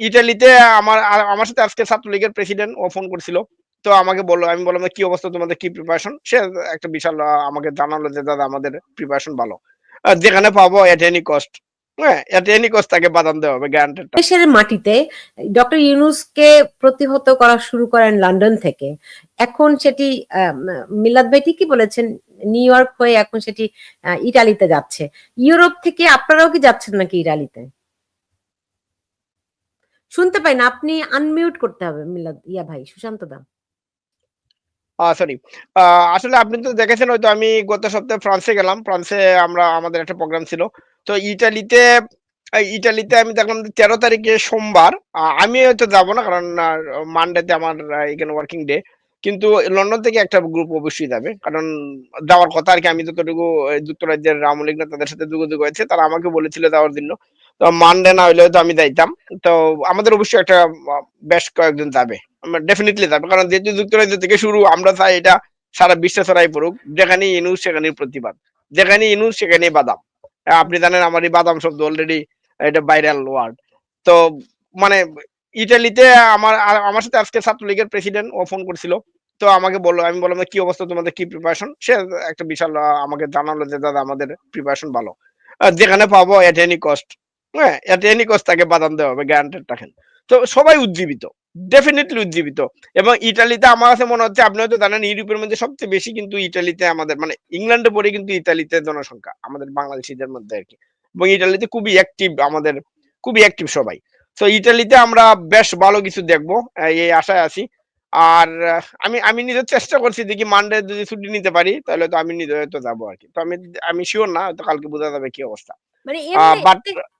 ইটালিতে আমার আমার সাথে আজকে ছাত্রলীগের প্রেসিডেন্ট ও ফোন করছিল। তো আমাকে বলল, আমি বললাম কি অবস্থা? তোমাদের কি প্রিপারেশন সে একটা বিশাল আমাকে জানালো যে, দাদা, আমাদের প্রিপারেশন ভালো। যেখানে পাবো এট এনি কস্ট দেশের মাটিতে ডক্টর ইউনুসকে প্রতিহত করা শুরু করেন লন্ডন থেকে। এখন সেটি মিলাদ ভাই ঠিকই বলেছেন, নিউ ইয়র্ক হয়ে এখন সেটি ইটালিতে যাচ্ছে। ইউরোপ থেকে আপনারাও কি যাচ্ছেন নাকি ইটালিতে? শুনতে পাই না, আপনি আনমিউট করতে হবে, মিলাদ, ইয়া ভাই, সুশান্ত দা। সরি আসলে আপনি তো দেখেছেন, হয়তো আমি গত সপ্তাহে ফ্রান্সে গেলাম। ফ্রান্সে আমরা, আমাদের একটা প্রোগ্রাম ছিল। তো ইটালিতে ইটালিতে আমি দেখলাম তেরো তারিখে সোমবার আমি হয়তো যাব না, কারণ মানডেতে আমার এখানে ওয়ার্কিং ডে কিন্তু লন্ডন থেকে একটা গ্রুপ অবশ্যই যাবে। কারণ, যাওয়ার কথা আর কি, আমি যতটুকু, যুক্তরাজ্যের না তাদের সাথে যোগাযোগ হয়েছে, তারা আমাকে বলেছিল যাওয়ার জন্য। তো মানডে না হলেও তো আমি যাইতাম। তো আমাদের অবশ্যই একটা, বেশ কয়েকজন যাবে। ডেফিনেটলি যাবে। কারণ যেহেতু যুক্তরাজ্য থেকে শুরু, আমরা চাই এটা সারা বিশ্ব ছড়াই পড়ুক। যেখানে ইনুস সেখানে প্রতিবাদ। যেখানে ইনুস সেখানে বাদাম। আপনি জানেন আমার এই বাদাম শব্দ অলরেডি এটা ভাইরাল ওয়ার্ড তো মানে ইটালিতে আমার আমার সাথে আজকে ছাত্রলীগের প্রেসিডেন্ট ও ফোন করছিল। তো আমাকে বলল, আমি বললাম কি অবস্থা তোমাদের? কি প্রিপারেশন সে একটা বিশাল আমাকে জানালো যে, দাদা, আমাদের প্রিপারেশন ভালো। যেখানে পাবো এট এনি কস্ট হ্যাঁ এট এনি কস্ট তাকে বাদাম দেওয়া হবে গ্যারান্টেড রাখেন। তো সবাই উজ্জীবিত ডেফিনেটলি উজ্জীবিত। এবং ইটালিতে আমার কাছে মনে হচ্ছে আপনি হয়তো জানেন ইউরোপের মধ্যে সবচেয়ে বেশি কিন্তু ইটালিতে আমাদের মানে ইংল্যান্ডে পরে কিন্তু ইতালিতে জনসংখ্যা আমাদের বাংলাদেশিদের মধ্যে আর কি। এবং ইটালিতে খুবই অ্যাক্টিভ আমাদের খুবই অ্যাক্টিভ সবাই। তো ইটালিতে আমরা বেশ ভালো কিছু দেখব এই আশায় আছি। আর আমি আমি নিজের চেষ্টা করছি দেখি মানডে যদি ছুটি নিতে পারি তাহলে তো আমি নিজে হয়তো যাব আর কি। তো আমি আমি শিওর না হয়তো কালকে বোঝা যাবে কি অবস্থা। মানে but-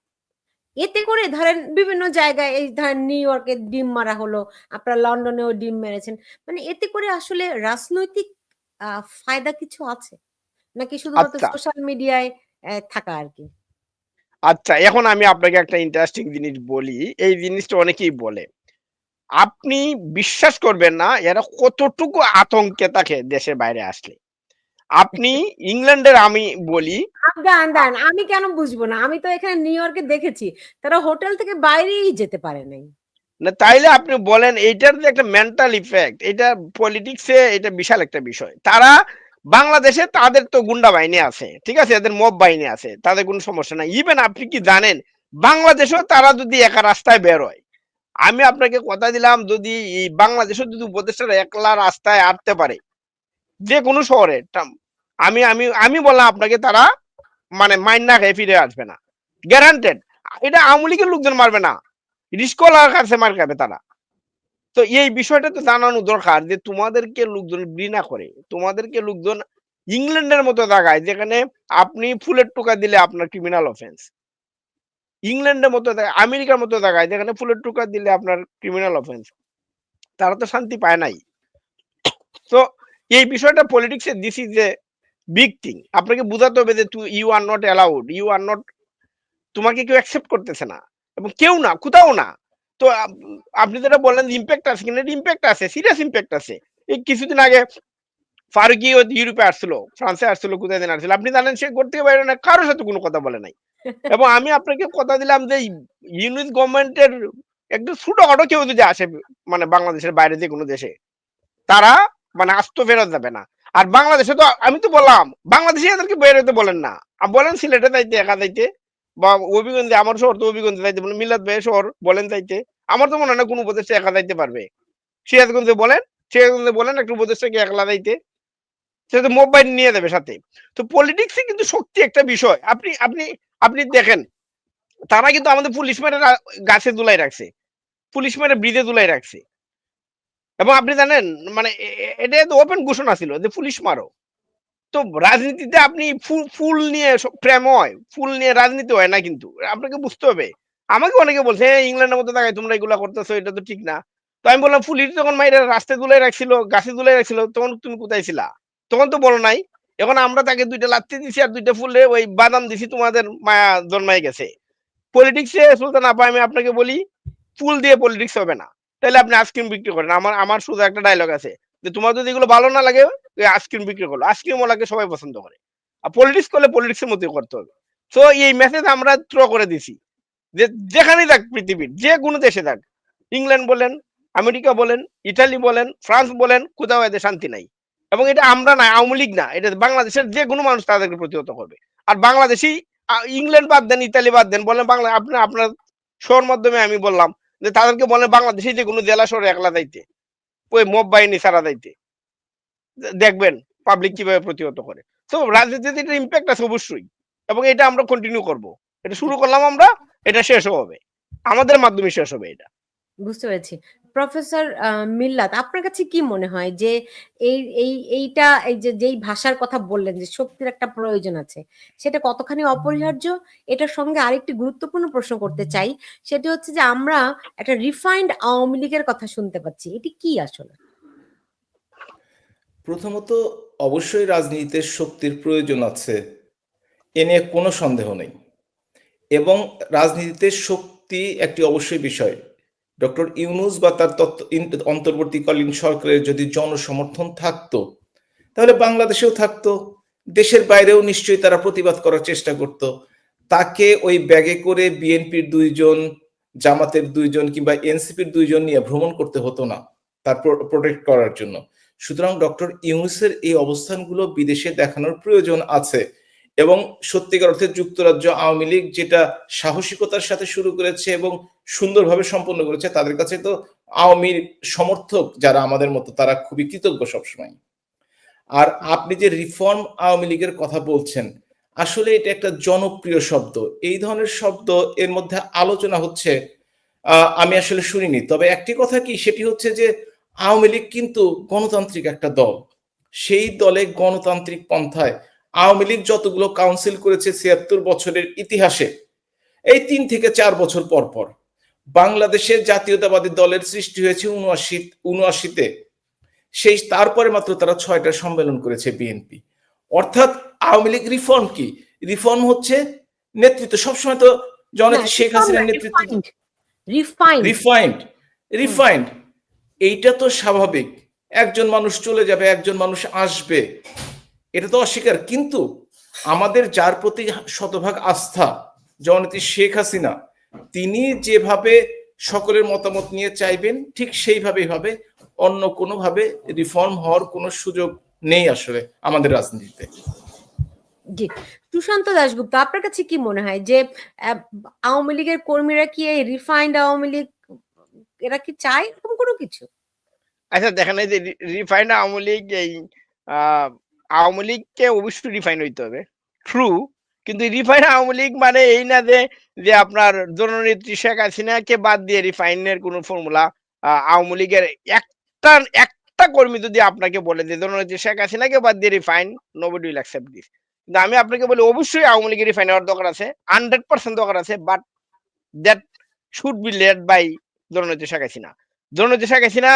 এতে- করে ধরেন বিভিন্ন জায়গায় এই ধরেন নিউ ইয়র্কে ডিম মারা হলো আপনারা লন্ডনেও ডিম মেরেছেন। মানে এতে করে আসলে রাজনৈতিক ফায়দা কিছু আছে? নাকি শুধুমাত্র আচ্ছা। সোশ্যাল মিডিয়ায় থাকা আর কি? আচ্ছা এখন আমি আপনাকে একটা ইন্টারেস্টিং জিনিস বলি। এই জিনিসটা অনেকেই বলে। আপনি বিশ্বাস করবেন না এরা কতটুকু আতঙ্কে থাকে দেশের বাইরে আসলে। আপনি ইংল্যান্ডের আমি বলি। দাঁড়ান দাঁড়ান আমি কেন বুঝব না? আমি তো এখানে নিউ ইয়র্কে দেখেছি তারা হোটেল থেকে বাইরেই যেতে পারে নাই। না তাইলে আপনি বলেন এইটার যে একটা মেন্টাল ইফেক্ট এটা পলিটিক্সে এটা বিশাল একটা বিষয়। তারা বাংলাদেশে তাদের তো গুন্ডা বাহিনী আছে ঠিক আছে? এদের মব বাহিনী আছে তাদের কোনো সমস্যা নাই। ইভেন আপনি কি জানেন বাংলাদেশেও তারা যদি একা রাস্তায় বের হয় আমি আপনাকে কথা দিলাম যদি এই বাংলাদেশেও যদি উপদেষ্টারা একলা রাস্তায় আটতে পারে যে কোনো শহরে আমি আমি আমি বললাম আপনাকে, তারা মানে মাইন না খেয়ে ফিরে আসবে না। গ্যারান্টেড এটা আওয়ামী লীগের লোকজন মারবে না। রিস্কলার কাছে মার খাবে তারা। তো এই বিষয়টা তো জানানো দরকার যে তোমাদেরকে লোকজন ঘৃণা করে। তোমাদেরকে লোকজন ইংল্যান্ডের মতো জায়গায় যেখানে আপনি ফুলের টোকা দিলে আপনার ক্রিমিনাল অফেন্স ইংল্যান্ডের মতো আমেরিকার মতো জায়গায় যেখানে ফুলের টোকা দিলে আপনার ক্রিমিনাল অফেন্স তারা তো শান্তি পায় নাই। তো এই বিষয়টা পলিটিক্সে this is a big thing আপনাকে বোঝাতে হবে যে তুই you are not allowed you are not তোমাকে কেউ অ্যাকসেপ্ট করতেছে না। এবং কেউ না কোথাও না। তো আপনি যেটা বললেন ইম্প্যাক্ট আছে কিনা ইম্প্যাক্ট আছে সিরিয়াস ইম্প্যাক্ট আছে। এই কিছুদিন আগে ফারুকি ইউরোপে আসছিল ফ্রান্সে আসছিল কোথায় দিন আসছিল। আপনি জানেন সে ঘর থেকে বাইরে না কারোর সাথে কোনো কথা বলে নাই। এবং আমি আপনাকে কথা দিলাম যে ইউনিট গভর্নমেন্টের একটু ছোটখাটো কেউ যদি আসে মানে বাংলাদেশের বাইরে যে কোনো দেশে তারা মানে আস্ত ফেরত যাবে না। আর বাংলাদেশে তো আমি তো বললাম, বাংলাদেশে এদেরকে বের হতে বলেন না। বলেন সিলেটে যাইতে, একা যাইতে, বা অভিগঞ্জে আমার শহর তো অভিগঞ্জে যাইতে বলেন, মিলাদ ভাই শহর বলেন যাইতে, আমার তো মনে হয় না কোনো উপদেশটা একা যাইতে পারবে। সিরাজগঞ্জে বলেন সিরাজগঞ্জে বলেন একটু উপদেশটাকে একলা যাইতে সেটা তো মোবাইল নিয়ে যাবে সাথে। তো পলিটিক্সে কিন্তু শক্তি একটা বিষয়। আপনি আপনি আপনি দেখেন, তারা কিন্তু আমাদের পুলিশ মেরে গাছে দুলাই রাখছে, পুলিশ মেরে ব্রিজে দুলাই রাখছে। এবং আপনি জানেন মানে এটা তো ওপেন ঘোষণা ছিল যে পুলিশ মারো। তো রাজনীতিতে আপনি ফুল নিয়ে প্রেম হয় ফুল নিয়ে রাজনীতি হয় না কিন্তু। আপনাকে বুঝতে হবে। আমাকে অনেকে বলছে "হ্যাঁ, ইংল্যান্ডের মতো জায়গায় তোমরা এগুলা করতেছো এটা তো ঠিক না। তো আমি বললাম পুলিশ যখন মাইরে রাস্তায় দুলাই রাখছিল গাছে দুলাই রাখছিল তখন তুমি কোথায় ছিলা? তখন তো বলো নাই। এখন আমরা তাকে দুইটা লাত্তি দিছি আর দুইটা ফুলে ওই বাদাম দিছি তোমাদের মায়া জন্মাই গেছে। পলিটিক্সে সুলতান আপা আমি আপনাকে বলি ফুল দিয়ে পলিটিক্স হবে না। তাহলে আপনি আইসক্রিম বিক্রি করেন। আমার আমার শুধু একটা ডায়লগ আছে যে তোমার যদি এগুলো ভালো না লাগে আইসক্রিম বিক্রি করো। আইসক্রিম ওলাকে সবাই পছন্দ করে। আর পলিটিক্স করলে পলিটিক্সের মতোই করতে হবে। তো এই মেসেজ আমরা থ্রো করে দিছি। যে, যেখানেই যাক পৃথিবীর, যে কোনো দেশে যাক ইংল্যান্ড বলেন আমেরিকা বলেন ইটালি বলেন ফ্রান্স বলেন, কোথাও এদের শান্তি নাই। এবং এটা আমরা না, আওয়ামী লীগ না, এটা বাংলাদেশের যে কোনো মানুষ তাদেরকে প্রতিহত করবে। আর বাংলাদেশি ইংল্যান্ড বাদ দেন ইতালি বাদ দেন, বলেন বাংলা, আপনি, আপনার শোর মাধ্যমে আমি বললাম যে তাদেরকে বলে বাংলাদেশে যে কোনো জেলা শহরে একলা যাইতে। ওই মব বাহিনী ছাড়া যাইতে। দেখবেন পাবলিক কীভাবে প্রতিহত করে। তো রাজনীতিতে এটা ইম্প্যাক্ট আছে অবশ্যই। এবং এটা আমরা কন্টিনিউ করব। এটা শুরু করলাম আমরা, এটা শেষও হবে। আমাদের মাধ্যমে শেষ হবে এটা। বুঝতে পেরেছি। প্রফেসর মিল্লাত, আপনার কাছে কি মনে হয় যে এই এই, এইটা, এই যে, যেই ভাষার কথা বললেন যে শক্তির একটা প্রয়োজন আছে, সেটা কতখানি অপরিহার্য? এটার সঙ্গে আরেকটি গুরুত্বপূর্ণ প্রশ্ন করতে চাই, সেটি হচ্ছে যে আমরা একটা রিফাইন্ড আওয়ামী লীগের কথা শুনতে পাচ্ছি, এটি কি আসলে? প্রথমত, অবশ্যই রাজনীতিতে শক্তির প্রয়োজন আছে, এ নিয়ে কোনো সন্দেহ নেই, এবং রাজনীতিতে শক্তি একটি অবশ্যই বিষয় ডক্টর ইউনুস বা তার অন্তর্বর্তীকালীন সরকারের যদি জনসমর্থন থাকতো, তাহলে বাংলাদেশেও থাকতো, দেশের বাইরেও নিশ্চয়ই তারা প্রতিবাদ করার চেষ্টা করত। তাকে ওই ব্যাগে করে বিএনপির দুইজন, জামাতের দুইজন কিংবা এনসিপির দুইজন নিয়ে ভ্রমণ করতে হতো না, তার প্রোটেক্ট করার জন্য। সুতরাং ডক্টর ইউনুসের এই অবস্থানগুলো বিদেশে দেখানোর প্রয়োজন আছে। এবং সত্যিকার অর্থে যুক্তরাজ্য আওয়ামী লীগ যেটা সাহসিকতার সাথে শুরু করেছে এবং সুন্দরভাবে সম্পন্ন করেছে, তাদের কাছে তো আওয়ামীর সমর্থক যারা আমাদের মতো, তারা খুবই কৃতজ্ঞ সবসময়। আর আপনি যে রিফর্ম আওয়ামী লীগের কথা বলছেন, আসলে এটা একটা জনপ্রিয় শব্দ। এই ধরনের শব্দ এর মধ্যে আলোচনা হচ্ছে আমি আসলে শুনিনি, তবে একটি কথা কি, সেটি হচ্ছে যে আওয়ামী লীগ কিন্তু গণতান্ত্রিক একটা দল। সেই দলে গণতান্ত্রিক পন্থায় আওয়ামী লীগ যতগুলো কাউন্সিল করেছে ছিয়াত্তর বছরের ইতিহাসে এই তিন থেকে চার বছর পর পর বাংলাদেশের জাতীয়তাবাদী দলের সৃষ্টি হয়েছে উনআশি উনআশিতে। সেই তারপরে মাত্র তারা ছয়টা সম্মেলন করেছে বিএনপি অর্থাৎ আওয়ামী লীগ রিফর্ম কি? রিফর্ম হচ্ছে নেতৃত্ব। সবসময় তো জননেত্রী শেখ হাসিনার নেতৃত্বে রিফাইন্ড রিফাইন্ড এইটা তো স্বাভাবিক। একজন মানুষ চলে যাবে একজন মানুষ আসবে। এটা তো অস্বীকার। কিন্তু আমাদের যার প্রতি শতভাগ আস্থা জননেত্রী শেখ হাসিনা তিনি যেভাবে সকলের মতামত নিয়ে চাইবেন ঠিক সেইভাবেই হবে। অন্য কোনোভাবে রিফর্ম হওয়ার কোনো সুযোগ নেই আসলে আমাদের রাজনীতিতে। জি। সুশান্ত দাশগুপ্ত আপনার কাছে কি মনে হয় যে আওয়ামী লীগের কর্মীরা কি এই রিফাইন্ড আওয়ামী লীগ এরা কি চায় এরকম কোনো কিছু? আচ্ছা দেখেন এই যে রিফাইন্ড আওয়ামী লীগ এই আহ, আওয়ামী লীগকে অবশ্যই রিফাইন হইতে হবে। ট্রু কিন্তু রিফাইন আওয়ামী লীগ মানে এই না যে যে আপনার জননেত্রী শেখ হাসিনাকে বাদ দিয়ে রিফাইনের কোনো ফর্মুলা আওয়ামী লীগের একটা একটা কর্মী যদি আপনাকে বলে যে, জননেত্রী শেখ হাসিনাকে বাদ দিয়ে refine nobody will accept this কিন্তু আমি আপনাকে বলি, অবশ্যই আওয়ামী লীগের রিফাইন হওয়ার দরকার আছে হান্ড্রেড পার্সেন্ট দরকার আছে but that should be led by জননেত্রী শেখ হাসিনা। জননেত্রী শেখ হাসিনা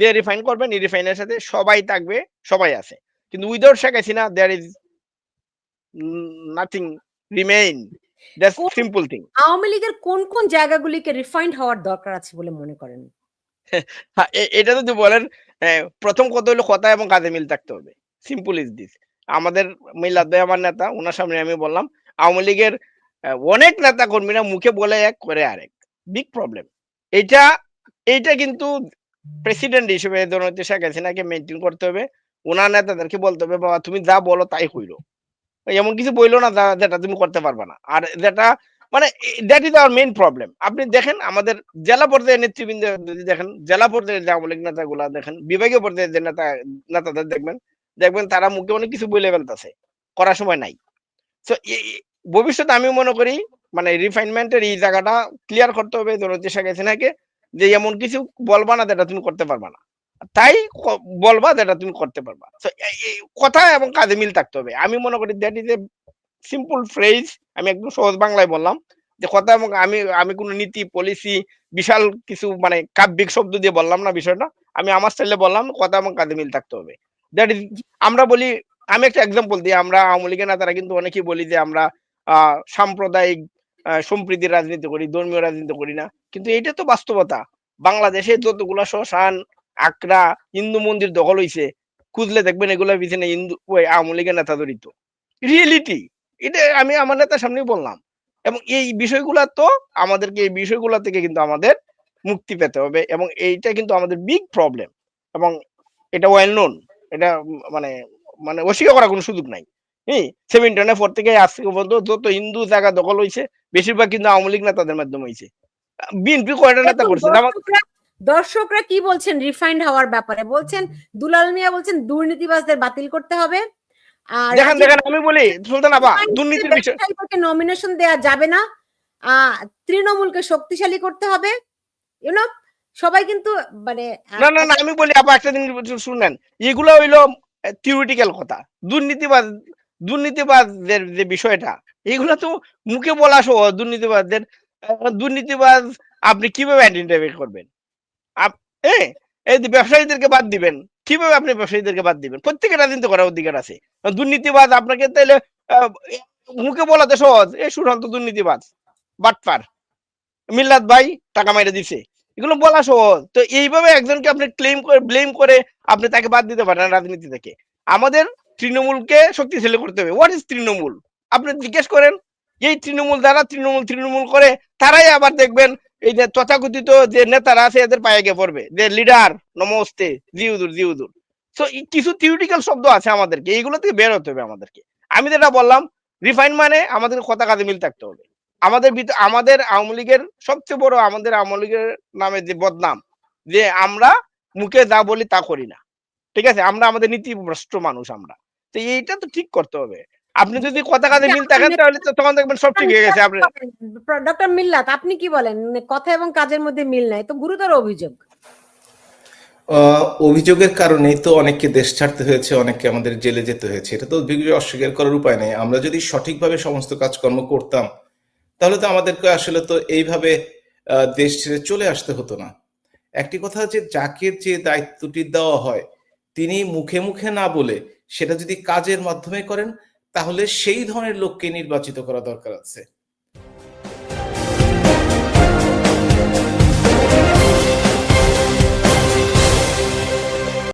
যে রিফাইন করবেন, এই রিফাইনের সাথে সবাই থাকবে, সবাই আছে। কিন্তু without Sheikh Hasina there is nothing remain that's simple thing Awami লীগের কোন কোন জায়গাগুলিকে রিফাইন্ড হওয়ার দরকার আছে বলে মনে করেন? এটা যদি বলেন প্রথম কথা হলো কথা এবং কাজে মিল থাকতে হবে। সিম্পল ইজ দিস আমাদের মিলাদ আমার নেতা ওনার সামনে আমি বললাম আওয়ামী লীগের অনেক নেতা কর্মীরা মুখে বলে এক করে আরেক। বিগ প্রবলেম এটা এইটা কিন্তু প্রেসিডেন্ট হিসেবে জননেত্রী শেখ হাসিনাকে মেনটেন করতে হবে। ওনার নেতাদেরকে বলতে হবে, বাবা, তুমি যা বলো তাই হইল। এমন কিছু বইলো না যা- যেটা তুমি করতে পারবে না। আর যেটা মানে that is our main problem আপনি দেখেন, আমাদের জেলা পর্যায়ে নেতৃবৃন্দ যদি দেখেন, জেলা পর্যায়ে যে আওয়ামী লীগ নেতাগুলা দেখেন, বিভাগীয় পর্যায়ে যে নেতা, নেতাদের দেখবেন দেখবেন তারা মুখে অনেক কিছু বলে ফেলতেছে, করার সময় নাই। তো ভবিষ্যতে আমি মনে করি মানে রিফাইনমেন্টের এই জায়গাটা ক্লিয়ার করতে হবে জনতি শেখ হাসিনাকে যে এমন কিছু বলবা না যেটা তুমি করতে পারবা না। তাই বলবা যেটা তুমি করতে পারবা। কথা এবং কাজে মিল থাকতে হবে। আমি মনে করি that is a simple phrase আমি একদম সহজ বাংলায় বললাম, যে কথা এবং আমি আমি কোনো নীতি পলিসি বিশাল কিছু মানে কাব্যিক শব্দ দিয়ে বললাম না বিষয়টা, আমি আমার স্টাইলে বললাম, কথা এবং কাজে মিল থাকতে হবে। দ্যাট ইজ আমরা বলি, আমি একটা এক্সাম্পল দিই, আমরা আওয়ামী লীগের নেতারা কিন্তু অনেকেই বলি যে আমরা সাম্প্রদায়িক সম্প্রীতির রাজনীতি করি, ধর্মীয় রাজনীতি করি না। কিন্তু এটা তো বাস্তবতা। বাংলাদেশে যতগুলা শ্মশান আকরা হিন্দু মন্দির দখল হইছে খুঁজলে দেখবেন এগুলোর পিছনে হিন্দু ওই আওয়ামী লীগের নেতা জড়িত রিয়েলিটি এটা আমি আমার নেতার সামনেই বললাম। এবং এই বিষয়গুলা তো আমাদেরকে এই বিষয়গুলা থেকে কিন্তু আমাদের মুক্তি পেতে হবে এবং এইটা কিন্তু আমাদের বিগ প্রবলেম এবং এটা ওয়েল নোন এটা মানে মানে অস্বীকার করার কোনো সুযোগ নাই। হ্যাঁ সেভেন্টনের পর থেকে আজ থেকে পর্যন্ত যত হিন্দু জায়গা দখল হয়েছে বেশিরভাগ কিন্তু আওয়ামী লীগ নেতাদের মাধ্যমে হয়েছে বিএনপি কয়টা নেতা করছে? দর্শকরা কি বলছেন? রিফাইন্ড হওয়ার ব্যাপারে বলছেন দুলাল মিয়া বলছেন দুর্নীতিবাজদের বাতিল করতে হবে। আর দেখেন দেখেন আমি বলি সুলতান আবা দুর্নীতির বিষয় নমিনেশন দেয়া যাবে না। তৃণমূলকে শক্তিশালী করতে হবে। ইউনো সবাই কিন্তু মানে না না না আমি বলি আপা একটা বলছি, শুনেন এগুলো হইল থিওরিটিক্যাল কথা। দুর্নীতিবাজ দুর্নীতিবাজদের যে বিষয়টা এগুলো তো মুখে বলা সহ দুর্নীতিবাদদের দুর্নীতিবাদ আপনি কীভাবে আইডেন্টিফাই করবেন? আপ- হ্যাঁ এই ব্যবসায়ীদেরকে বাদ দিবেন। কীভাবে আপনি ব্যবসায়ীদেরকে বাদ দিবেন? প্রত্যেকের রাজনীতি করার অধিকার আছে। দুর্নীতিবাজ আপনাকে তাইলে মুখে বলাতে সহজ। এই সুশান্ত দুর্নীতিবাজ, বাটপার। মিল্লাত ভাই টাকা মাইরে দিছে। এগুলো বলা সহজ। তো এইভাবে একজনকে আপনি ক্লেম করে ব্লেম করে আপনি তাকে বাদ দিতে পারেন রাজনীতি থেকে। আমাদের তৃণমূলকে শক্তিশালী করতে হবে। What is Trinamool? আপনি জিজ্ঞেস করেন, এই তৃণমূল দ্বারা তৃণমূল তৃণমূল করে, তারাই আবার দেখবেন এই যে তথাকথিত যে নেতারা আছে, এদের পায়ে গিয়ে পড়বে। যে লিডার নমস্তে জিউদুর জিউদুর তো কিছু থিওরিটিক্যাল শব্দ আছে আমাদেরকে, এইগুলো থেকে বের হতে হবে আমাদেরকে। আমি যেটা বললাম রিফাইন মানে আমাদের কথা কাজে মিল থাকতে হবে। আমাদের আমাদের আওয়ামী লীগের সবচেয়ে বড়, আমাদের আওয়ামী লীগের নামে যে বদনাম, যে আমরা মুখে যা বলি তা করি না। ঠিক আছে? আমরা আমাদের নীতিভ্রষ্ট মানুষ আমরা। তো এইটা তো ঠিক করতে হবে। আপনি যদি কথা কাজে মিল থাকেন তাহলে তো তখন দেখবেন সব ঠিক হয়ে গেছে আপনি ডক্টর মিল্লাত আপনি কি বলেন? মানে কথা এবং কাজের মধ্যে মিল নাই তো গুরুতর অভিযোগ। অভিযোগের কারণেই তো অনেককে দেশ ছাড়তে হয়েছে অনেককে আমাদের জেলে যেতে হয়েছে। এটা তো অস্বীকার করার উপায় নেই। আমরা যদি সঠিকভাবে সমস্ত কাজকর্ম করতাম তাহলে তো আমাদেরকে আসলে তো এইভাবে আহ, দেশ ছেড়ে চলে আসতে হতো না। একটি কথা হচ্ছে যাকে যে দায়িত্বটি দেওয়া হয় তিনি মুখে মুখে না বলে সেটা যদি কাজের মাধ্যমে করেন তাহলে সেই ধরনের লোককে নির্বাচিত করা দরকার আছে।